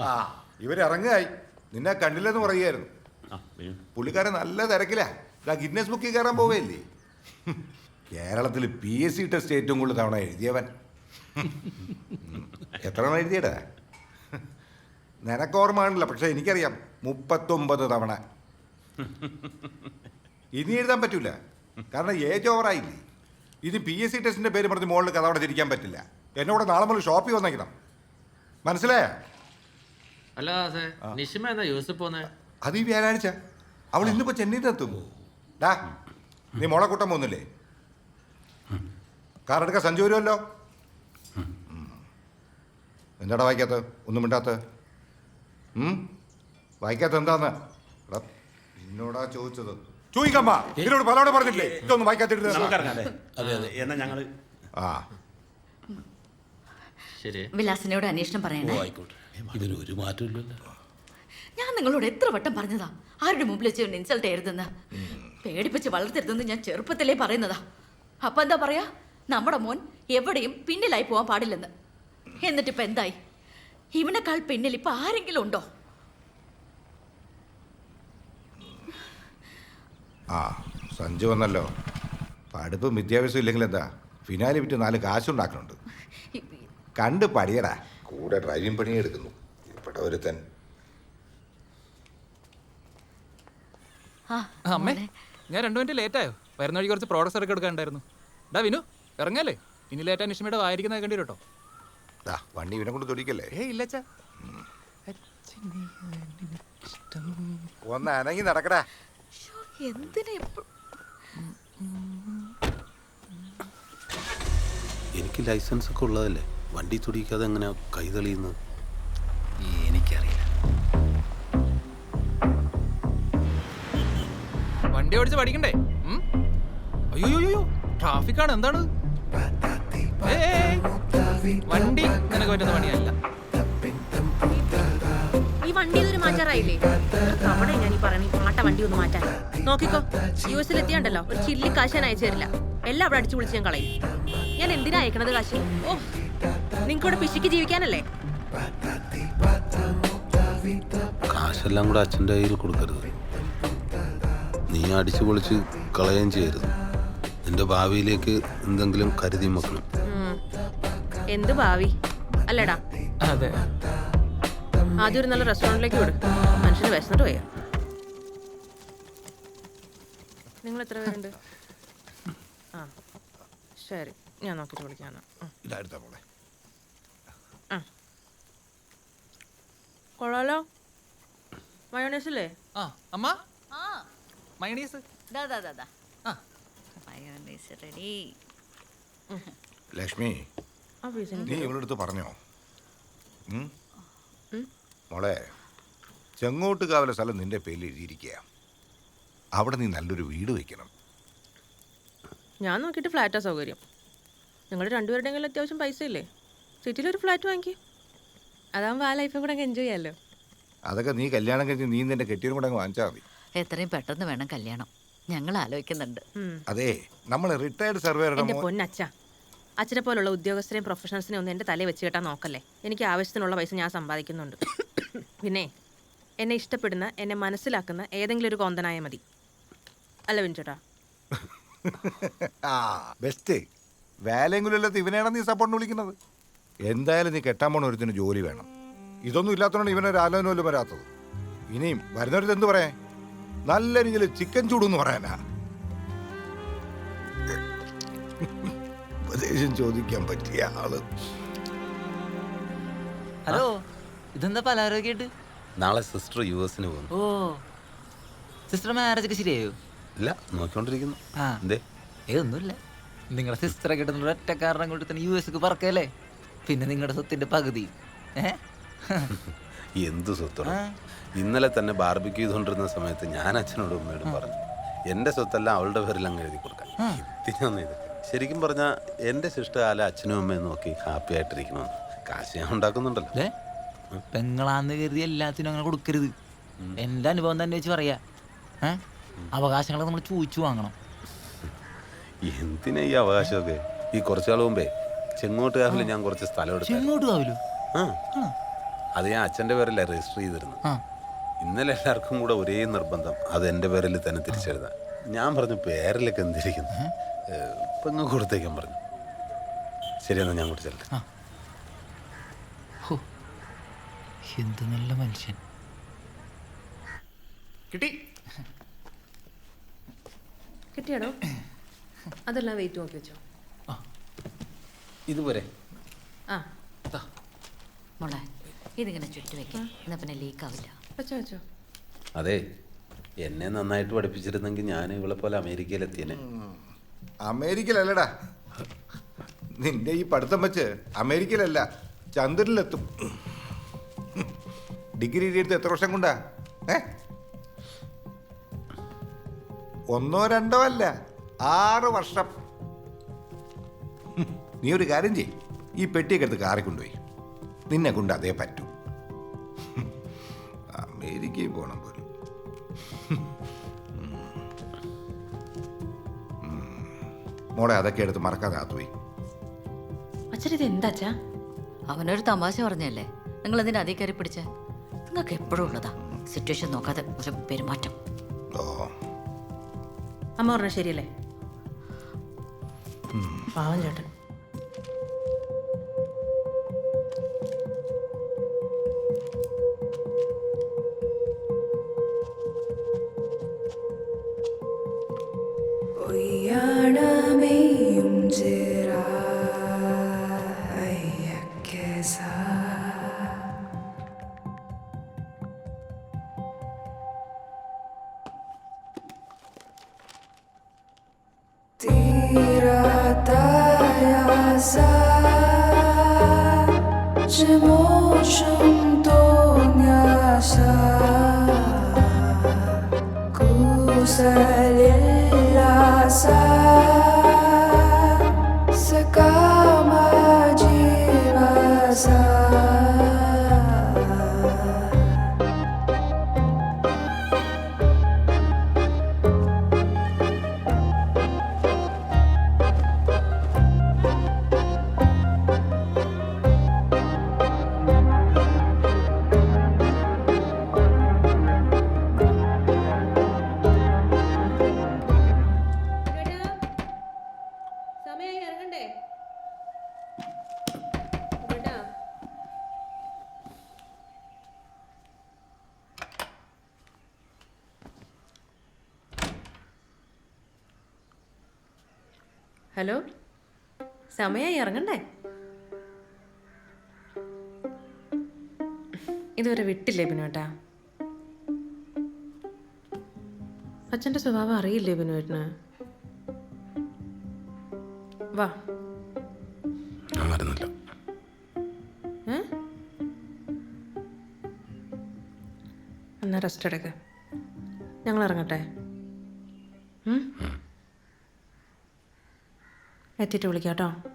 ആ ഇവരിറങ്ങായി നിന്നെ കണ്ടില്ലെന്ന് പറയുമായിരുന്നു? പുള്ളിക്കാരൻ നല്ല തിരക്കിലാ. ഇതാ ഗിന്നസ് ബുക്കിൽ കയറാൻ പോവുകയല്ലേ കേരളത്തിൽ പി എസ് സി ടെസ്റ്റ് ഏറ്റവും കൂടുതൽ തവണ എഴുതിയവൻ. എത്ര തവണ എഴുതിയടാ? നിനക്ക് പക്ഷെ എനിക്കറിയാം. മുപ്പത്തൊമ്പത് തവണ. ഇനി എഴുതാൻ പറ്റൂല. കാരണം ഏജ് ഓവറായില്ലേ. ഇനി പി എസ് സി ടെസ്റ്റിന്റെ പേര് പറഞ്ഞ് മുകളിൽ കഥ അവിടെ തിരിക്കാൻ പറ്റില്ല. എന്നോട് നാളെ മുതൽ ഷോപ്പിൽ വന്നേക്കണം. മനസ്സിലായ? അല്ല ദാസേ നിഷിമ എന്നാ യൂസഫ് പോന്നെ? അത് ഈ വ്യാഴാഴ്ച. അവൾ ഇന്നിപ്പോ ചെന്നൈയിലെത്തും ഡാ നീ മോളെ കൂട്ടം പോകുന്നില്ലേ? കാർ എടുക്കാൻ സഞ്ജു വരുമല്ലോ? എന്താടാ വായിക്കാത്ത? ഒന്നും മിണ്ടാത്ത? വായിക്കാത്ത എന്താന്ന്? എടാ, എന്നോടാ ചോദിച്ചത്. ചോദിക്കമ്മ ഇതിനോട് പലവണ പറഞ്ഞില്ലേ ഇതൊന്നും വായിക്കാത്തിട്ട് നമുക്കിറങ്ങാം അല്ലേ? അതെ അതെ. എന്നാ ഞങ്ങൾ ആ. ശരി. വിലാസിനോട് അന്വേഷണം പറയണേ. ആയിക്കോട്ടെ. ഇതിന് ഒരു മാറ്റമില്ലല്ലോ ഞാൻ നിങ്ങളോട് എത്ര വട്ടം പറഞ്ഞതാ? ആരുടെ മുമ്പിൽ വെച്ച് ഇൻസൾട്ട് ചെയ്യരുതെന്ന്? പേടിപ്പിച്ച് വളർത്തരുതെന്ന് ഞാൻ ചെറുപ്പത്തിലേ പറയുന്നതാ. അപ്പൊ എന്താ പറയാ? നമ്മുടെ മോൻ എവിടെയും പിന്നിലായി പോവാൻ പാടില്ലെന്ന്. എന്നിട്ട് ഇപ്പൊ എന്തായി? ഇവനേക്കാൾ പിന്നിൽ ഇപ്പൊ ആരെങ്കിലും ഉണ്ടോ? ആ സഞ്ജു വന്നല്ലോ. പഠിപ്പും വിദ്യാഭ്യാസം ഇല്ലെങ്കിൽ എന്താ ഫിനാലി വിറ്റ് നാല് കാശുണ്ടാക്കുന്നുണ്ട് കണ്ട് പടിയടാ. കൂടെ ഡ്രൈവിംഗ് പണി എടുക്കുന്നു. ഇവിടെ ഒരുത്തൻ. ആ, അമ്മേ ഞാൻ രണ്ടു മിനിറ്റ് ലേറ്റായോ വരുന്ന വഴി കുറച്ച് പ്രോഡക്ട്സ് ഇറക്കി എടുക്കാനുണ്ടായിരുന്നു ഡാ വിനു ഇറങ്ങല്ലേ? ഇനി ലേറ്റ് നിഷ്മയുടെ വായിരിക്കുന്ന കണ്ടി കേട്ടോ. ദാ വണ്ടി ഇവനെ കൊണ്ട് തൊടിക്കല്ലേ ഏ ഇല്ലച്ചാ ഒന്ന് അനങ്ങി നടക്കടാ. ശ്ശോ, എന്തിനാ എപ്പോ- എനിക്ക് ലൈസൻസ് ഒക്കെ ഉള്ളതല്ലേ? വണ്ടി തുടിക്കാതെ എങ്ങനെ കൈ തെളിയുന്നത് എനിക്കറിയില്ല. വണ്ടി ഓടിച്ച് പഠിക്കണ്ടേ? അയ്യോ ട്രാഫിക് ആണ് എന്താണ്. വണ്ടി നിനക്ക് പറ്റുന്ന പണിയല്ല. ഈ വണ്ടി ഇതൊരു മാറ്റാറായില്ലേ? അവിടെ ഞാൻ ഈ പറയണ ഈ പാട്ട വണ്ടി ഒന്ന് മാറ്റാൻ. നോക്കിക്കോ യു എസിൽ എത്തിയാണ്ടല്ലോ ഒരു ചില്ലി കാശ് ഞാൻ അയച്ചു തരില്ല. എല്ലാം അവിടെ അടിച്ചു വിളിച്ച് ഞാൻ കളയും. ഞാൻ എന്തിനാ അയക്കണത് കാശ്? ഓ ഇവിടെ പിശിക്ക് ജീവിക്കാനല്ലേ? കാശെല്ലാം കൂടെ അച്ഛന്റെ കയ്യിൽ കൊടുക്കരുത്. നീ അടിച്ചു പൊളിച്ച് കളയുകയും ചെയ്യരുത്. നിന്റെ ഭാവിയിലേക്ക് എന്തെങ്കിലും കരുതി മക്കളും എന്ത് ഭാവി? അല്ലടാ. അതെ. ആദ്യം ഒരു നല്ല റെസ്റ്റോറന്റിലേക്ക് വിടും. മനുഷ്യന് വിശന്നിട്ട് പോയാ? നിങ്ങൾ എത്ര പേരുണ്ട്? ആ ശരി. ഞാൻ നോക്കിയിട്ട് വിളിക്കാം എന്നാ. ഉം. ഇതായിരുത്താ മോളെ കൊള്ളാലോ. മയോണൈസ് അല്ലേ ആ അമ്മ? ആ, മയോണൈസ് ദാ, ദാ, ദാ, ദാ. ആ. മയോണൈസ് റെഡി ലക്ഷ്മി നീ ഇവളുടെ അടുത്ത് പറഞ്ഞോ മോളെ മോളെ ചെങ്ങോട്ടുകാവലെ സ്ഥലം നിന്റെ പേരിൽ എഴുതിയിരിക്കുക അവിടെ നീ നല്ലൊരു വീട് വെക്കണം. ഞാൻ നോക്കിയിട്ട് ഫ്ലാറ്റാ സൗകര്യം. നിങ്ങൾ രണ്ടുപേരുടെയെങ്കിലും അത്യാവശ്യം പൈസ ഇല്ലേ സിറ്റിയിലൊരു ഫ്ലാറ്റ് വാങ്ങിക്കും. അതാകുമ്പോൾ ആ ലൈഫും കൂടെ എൻജോയ് ചെയ്യാമല്ലോ അതൊക്കെ നീ കല്യാണം കഴിഞ്ഞ് നീ നിന്റെ കെട്ടിയും കൂടെ അങ്ങ് വാങ്ങിച്ചാൽ മതി. എത്രയും പെട്ടെന്ന് വേണം കല്യാണം. ഞങ്ങൾ ആലോചിക്കുന്നുണ്ട്. അതെ നമ്മൾ റിട്ടയർഡ് സർവേറുടെ എന്റെ പൊന്നച്ഛ അച്ഛനെ പോലുള്ള ഉദ്യോഗസ്ഥരെയും പ്രൊഫഷണൽസിനെയും ഒന്നും എന്റെ തലയിൽ വെച്ച് കെട്ടാൻ നോക്കല്ലേ? എനിക്ക് ആവശ്യത്തിനുള്ള പൈസ ഞാൻ സമ്പാദിക്കുന്നുണ്ട്. പിന്നെ എന്നെ ഇഷ്ടപ്പെടുന്ന എന്നെ മനസ്സിലാക്കുന്ന ഏതെങ്കിലും ഒരു കോന്തനായ മതി. അല്ല വിൻചോട്ടാ. ആ ബെസ്റ്റ് വേലയെങ്കിലല്ലാത്ത ഇവനെയാണ് നീ സപ്പോർട്ടിന് വിളിക്കുന്നത്? എന്തായാലും നീ കെട്ടാൻ പോണ ഒരുത്തിന് ജോലി വേണം. ഇതൊന്നും ഇല്ലാത്തതുകൊണ്ട് ഇവനൊരു ആലോചന പോലും വരാത്തത്. ഇനിയും വരുന്നവരത് എന്ത് പറയാൻ നല്ല രീതിയിൽ ചിക്കൻ ചൂടെന്ന് പറയാനാ. ഉപദേശം ചോദിക്കാൻ പറ്റിയ ആൾ. ഹലോ ഇതെന്താ പലാരോഗ്യായിട്ട് നാളെ സിസ്റ്റർ യു എസിന് പോകുന്നു. ഓ സിസ്റ്റർ മാരേജ് ഒക്കെ ശരിയായോ? ഇല്ല നോക്കിക്കൊണ്ടിരിക്കുന്നു. ആ. എന്തേ? ഏതൊന്നുമില്ല ഒന്നുമില്ല. നിങ്ങളുടെ സിസ്റ്ററെ കിട്ടുന്ന ഒറ്റ കാരണം കൊണ്ട് തന്നെ യു എസ് പറക്കല്ലേ? പിന്നെ നിങ്ങളുടെ സ്വത്തിന്റെ പകുതി. എന്ത് സ്വത്താണ് ഇന്നലെ തന്നെ ബാർബിക്ക് ചെയ്തുകൊണ്ടിരുന്ന സമയത്ത് ഞാൻ അച്ഛനോടും ഉമ്മയോടും പറഞ്ഞു എന്റെ സ്വത്തെല്ലാം അവളുടെ പേരിൽ അങ്ങ് എഴുതി കൊടുക്കാൻ. ഇത് ശരിക്കും പറഞ്ഞാൽ എന്റെ ശിഷ്ടകാല അച്ഛനും അമ്മയും നോക്കി ഹാപ്പി ആയിട്ടിരിക്കണമെന്ന് കാശ് ഞാൻ ഉണ്ടാക്കുന്നുണ്ടല്ലോ. പെങ്ങളാന്ന് കരുതി എല്ലാത്തിനും അങ്ങനെ കൊടുക്കരുത്. എന്റെ അനുഭവം തന്നെ വെച്ച് പറയാ. അവകാശങ്ങളൊക്കെ നമ്മൾ ചോദിച്ചു വാങ്ങണം. എന്തിനാ ഈ അവകാശമൊക്കെ? ഈ കുറച്ചാൾ മുമ്പേ ചെങ്ങോട്ടുകാവിൽ ഞാൻ കുറച്ച് സ്ഥലം എടുത്തു ചെങ്ങോട്ട് കാവലു? ആ. അത് ഞാൻ അച്ഛന്റെ പേരല്ല രജിസ്റ്റർ ചെയ്തിരുന്നു ആ. ഇന്നലെ എല്ലാവർക്കും കൂടെ ഒരേ നിർബന്ധം. അത് എന്റെ പേരിൽ തന്നെ തിരിച്ചെഴുതാൻ. ഞാൻ പറഞ്ഞു പേരിലൊക്കെ എന്തിരിക്കുന്നു? പെങ്ങ് കൊടുത്തേക്കാൻ പറഞ്ഞു. ശരിയെന്നാ ഞാൻ കൂടി ചെല്ലട്ടെ. ഹോ. എന്ത് നല്ല മനുഷ്യൻ. കിട്ടി. കിട്ടിയാടോ? അതെല്ലാം വെയിറ്റ് നോക്കി വെച്ചോ. ഇതുപോലെ. ആ. മോളെ ഇതിങ്ങനെ ചുറ്റി വെക്കാം. എന്നാ പിന്നെ ലീക്ക് ആവില്ല വെച്ചോ വെച്ചോ. അതെ എന്നെ നന്നായിട്ട് പഠിപ്പിച്ചിരുന്നെങ്കിൽ ഞാൻ ഇവളെ പോലെ അമേരിക്കയിലെത്തിയനെ. അമേരിക്കയിലല്ലടാ. നിന്റെ ഈ പഠിത്തം വെച്ച് അമേരിക്കയിലല്ല ചന്ദ്രനിലെത്തും. ഡിഗ്രി എടുത്ത് എത്ര വർഷം കൊണ്ടാ? ഏ? ഒന്നോ രണ്ടോ അല്ല ആറ് വർഷം. നീ ഒരു കാര്യം ചെയ് ഈ പെട്ടിയൊക്കെ എടുത്ത് കാറി കൊണ്ടുപോയി. നിന്നെ കൊണ്ട് അതേ പറ്റൂ. അമേരിക്കയിൽ പോകണം പോലും. മോളെ അതൊക്കെ എടുത്ത് മറക്കാതെ ആത്തുപോയി അച്ഛൻ ഇത് എന്താ അച്ഛാ? അവനൊരു തമാശ പറഞ്ഞല്ലേ? നിങ്ങൾ എന്തിനാ അതേ കയറി പിടിച്ച? നിങ്ങൾക്ക് എപ്പോഴും ഉള്ളതാ. സിറ്റുവേഷൻ നോക്കാതെ ഒരു പെരുമാറ്റം. അമ്മ പറഞ്ഞ ശരിയല്ലേ? പാവം ചേട്ടൻ. answer hello? സമയമായി ഇറങ്ങണ്ടേ? ഇതുവരെ വിട്ടില്ലേ ബിനുവേട്ടാ അച്ഛന്റെ സ്വഭാവം അറിയില്ലേ ബിനുവേട്ടന് വാ. ഞാൻ വരുന്നില്ല ഏ? എന്നാ റെസ്റ്റ് എടുക്ക. ഞങ്ങൾ ഇറങ്ങട്ടെ? എത്തിയിട്ട് വിളിക്കാം കേട്ടോ.